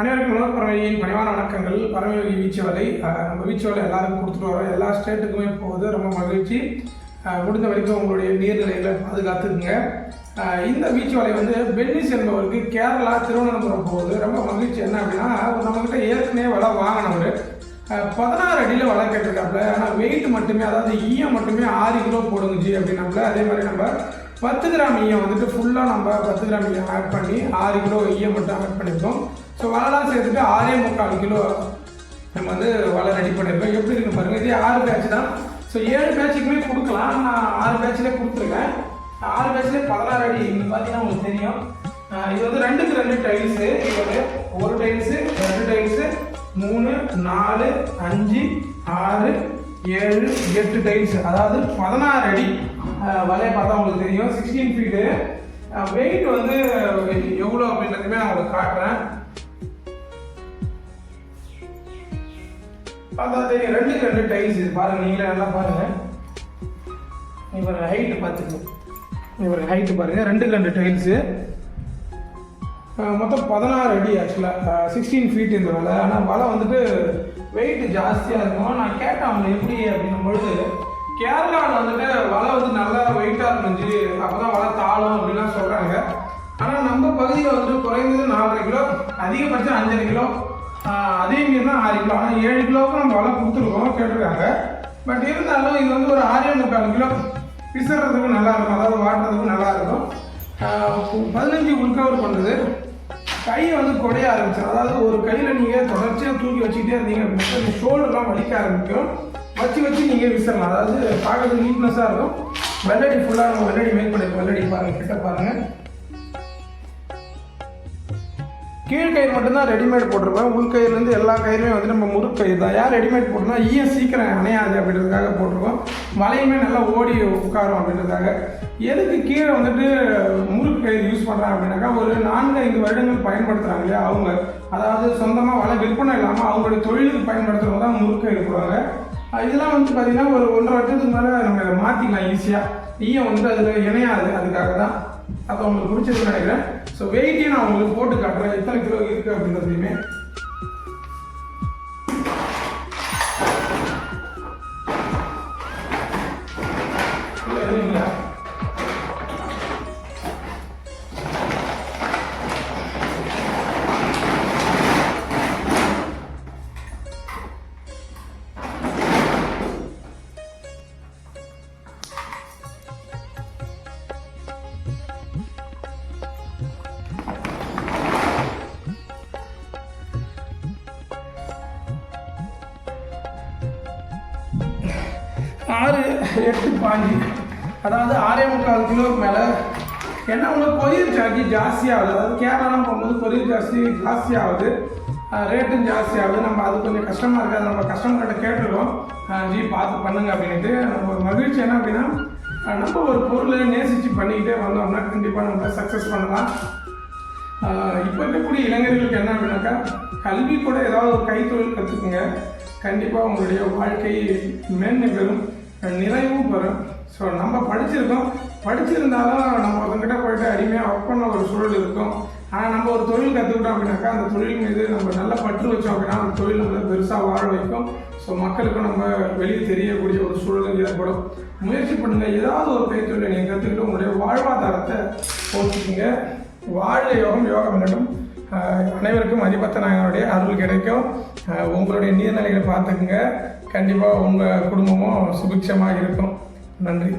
அனைவருக்கும் உலக பறவையின் பணிவான வணக்கங்கள். பறவை வீச்சு நம்ம வீச்சு எல்லாருக்கும் கொடுத்துட்டு வரோம். எல்லா ஸ்டேட்டுக்குமே போகுது. ரொம்ப மகிழ்ச்சி. முடிந்த வரைக்கும் உங்களுடைய நீர்நிலைகளை பாதுகாத்துக்குங்க. இந்த வீச்சு வந்து பென்னிஸ் என்பவருக்கு கேரளா திருவனந்தபுரம் போகுது. ரொம்ப மகிழ்ச்சி. என்ன அப்படின்னா நம்மக்கிட்ட ஏற்கனவே வலை வாங்கினவர். பதினாறு அடியில் வலை கேட்டிருக்காப்புல. ஆனால் வெயிட் மட்டுமே அதாவது ஈயம் மட்டுமே ஆறு கிலோ போடுங்கஜி அப்படின்னாப்புல. அதே மாதிரி நம்ம பத்து கிராம் ஈயம் வந்துட்டு ஃபுல்லாக நம்ம பத்து கிராம் ஈயம் ஆட் பண்ணி ஆறு கிலோ ஈயம் மட்டும் ஆட் பண்ணியிருக்கோம். ஸோ வலைலாம் சேர்த்துட்டு ஆறே முக்கால் கிலோ நம்ம வந்து வலை ரெடி பண்ணியிருக்கோம். எப்படி இருக்கு பாருங்க. இதே ஆறு பேட்ச் தான். ஸோ ஏழு பேட்சுக்குமே கொடுக்கலாம். நான் ஆறு பேட்ச்லேயே கொடுத்துருக்கேன். ஆறு பேட்ச்லேயே பதினாறு அடி. இங்கே பார்த்தீங்கன்னா உங்களுக்கு தெரியும். இது வந்து ரெண்டுக்கு ரெண்டு டைல்ஸு இது வந்து ஒரு டைல்ஸு ரெண்டு டைல்ஸு மூணு நாலு அஞ்சு ஆறு ஏழு எட்டு டைல்ஸ் அதாவது பதினாறு அடி. வலையை பார்த்தா உங்களுக்கு தெரியும். சிக்ஸ்டீன் ஃபீட்டு வெயிட் வந்து எவ்வளோ அப்படின்றதுமே நான் உங்களுக்கு காட்டுறேன். பார்த்தா தெரியும். ரெண்டுக்கு ரெண்டு டைல்ஸ் இது பாருங்க நீங்களே நல்லா பாருங்க. இவர் ஹைட்டு பார்த்துக்கணும் இவர் ஹைட்டு பாருங்க ரெண்டுக்கு ரெண்டு டைல்ஸு மொத்தம் பதினாறு அடி ஆக்சுவலாக சிக்ஸ்டீன் ஃபீட் இந்த வலை. ஆனால் வலை வந்துட்டு வெயிட் ஜாஸ்தியாக இருக்கும்? நான் கேட்டேன் அவங்க எப்படி அப்படின்னும் பொழுது கேரளாவில் வந்துட்டு வலை வந்து நல்லா வெயிட்டாக இருந்துச்சு. அப்போ தான் வலை தாழும் அப்படின்லாம் சொல்கிறாங்க ஆனால் நம்ம பகுதியில் வந்துட்டு குறைந்தது நாலரை கிலோ அதிகபட்சம் அஞ்சரை கிலோ. அதே மீறி தான் ஆறு கிலோ. ஆனால் ஏழு கிலோவுக்கு நம்ம வலை கொடுத்துருக்கோம் கேட்டிருக்காங்க. பட் இருந்தாலும் இது வந்து ஒரு ஆறே முக்கால் கிலோ பிசுறதுக்கும் நல்லா இருக்கும். அதாவது வாட்டுறதுக்கும் நல்லா இருக்கும். பதினஞ்சு உள்கவர் பண்ணுது. கை வந்து குடைய ஆரம்பிச்சிடும் அதாவது ஒரு கையில் நீங்கள் தொடர்ச்சியாக தூக்கி வச்சுக்கிட்டே இருந்தீங்க அப்படின்னா ஷோல்டர்லாம் வலிக்க ஆரம்பிக்கும். வச்சு வச்சு நீங்கள் விசிறலாம். அதாவது பார்க்கறதுக்கு நீட்னஸாக இருக்கும். வெள்ளடி ஃபுல்லாக நம்ம வெள்ளடி மேக் பண்ணிருக்கோம். வெள்ளடி பாருங்கள் கிட்ட பாருங்கள் கீழ்கயிறு மட்டும்தான் ரெடிமேட் போட்டிருப்பேன். உள்கயிறுலேருந்து எல்லா கயிறுமே வந்து நம்ம முறுக்கயிறு தான். யார் ரெடிமேட் போட்டோம்னா ஈயம் சீக்கிரம் அணையாது அப்படின்றதுக்காக போட்டிருக்கோம். வலையுமே நல்லா ஓடி உட்காரும் அப்படின்றதுக்காக. எதுக்கு கீழே வந்துட்டு முறுக்கு கயிறு யூஸ் பண்ணுறாங்க அப்படின்னாக்கா ஒரு நான்கு ஐந்து வருடங்கள் பயன்படுத்துகிறாங்க இல்லையா அவங்க. அதாவது சொந்தமாக வலை விற்பனை இல்லாமல் அவங்களுடைய தொழிலுக்கு பயன்படுத்துகிறவங்க தான் முறுக்கு கயிறு போடுவாங்க. இதெல்லாம் வந்து பார்த்தீங்கன்னா ஒரு ஒன்றரை வருஷத்துக்கு மேலே நம்ம இதை மாற்றிக்கலாம் ஈஸியாக ஈயம் வந்து அதில் இணையாது. அதுக்காக தான். அப்போ உங்களுக்கு பிடிச்சதுன்னு நினைக்கிறேன். ஸோ வெயிட்டே நான் உங்களுக்கு போட்டு காட்டுறேன். எத்தனை கிலோ இருக்குது அப்படின்றதுலையுமே ஆறு எட்டு பாஞ்சு. அதாவது ஆறே முக்கால் கிலோவுக்கு மேலே. என்ன ஒன்று கொரியர் சார்ஜ் ஜாஸ்தியாகுது. அதாவது கேரளாலாம் போகும்போது கொரியர் ஜாஸ்தி ஜாஸ்தியாகுது. ரேட்டும் ஜாஸ்தியாகுது. நம்ம அது கொஞ்சம் கஷ்டமாக இருக்காது நம்ம கஸ்டமர்கிட்ட கேட்டுருக்கோம் ஜி பார்த்து பண்ணுங்க அப்படின்ட்டு. நம்ம ஒரு மகிழ்ச்சி என்ன அப்படின்னா நம்ம ஒரு பொருளை நேசித்து பண்ணிக்கிட்டே வந்தோம்னா கண்டிப்பாக நம்ம சக்ஸஸ் பண்ணலாம். இப்போ இருக்கக்கூடிய இளைஞர்களுக்கு என்ன அப்படின்னாக்கா கல்வி கூட ஏதாவது ஒரு கைத்தொழில் கற்றுக்குங்க கண்டிப்பாக உங்களுடைய வாழ்க்கை மேன்மை பெறும். நிறைவும் பெறும். ஸோ நம்ம படிச்சிருக்கோம். படிச்சிருந்தாலும் நம்ம ஒருத்தங்கிட்ட போயிட்டு அடிமையாக ஒர்க் பண்ண ஒரு சூழல் இருக்கும். ஆனால் நம்ம ஒரு தொழில் கற்றுக்கிட்டோம் அப்படின்னாக்கா அந்த தொழில் மீது நம்ம நல்லா பற்று வச்சோம் அப்படின்னா அந்த தொழில் நம்மளை பெருசாக வாழ வைக்கும். ஸோ மக்களுக்கும் நம்ம வெளியே தெரியக்கூடிய ஒரு சூழல் ஏற்படும். முயற்சி பண்ணுங்கள் ஏதாவது ஒரு கைத்தொழிலை நீங்கள் கற்றுக்கிட்டு உங்களுடைய வாழ்வாதாரத்தை போச்சுக்குங்க வாழ யோகம். யோகம் என்னட்டும் அனைவருக்கும் அதிபத்த நாயகனுடைய அருள் கிடைக்கும். உங்களுடைய நீர்நிலைகளை பார்த்துக்குங்க. கண்டிப்பாக உங்கள் குடும்பமும் சுபிக்ஷமாக இருக்கும். நன்றி.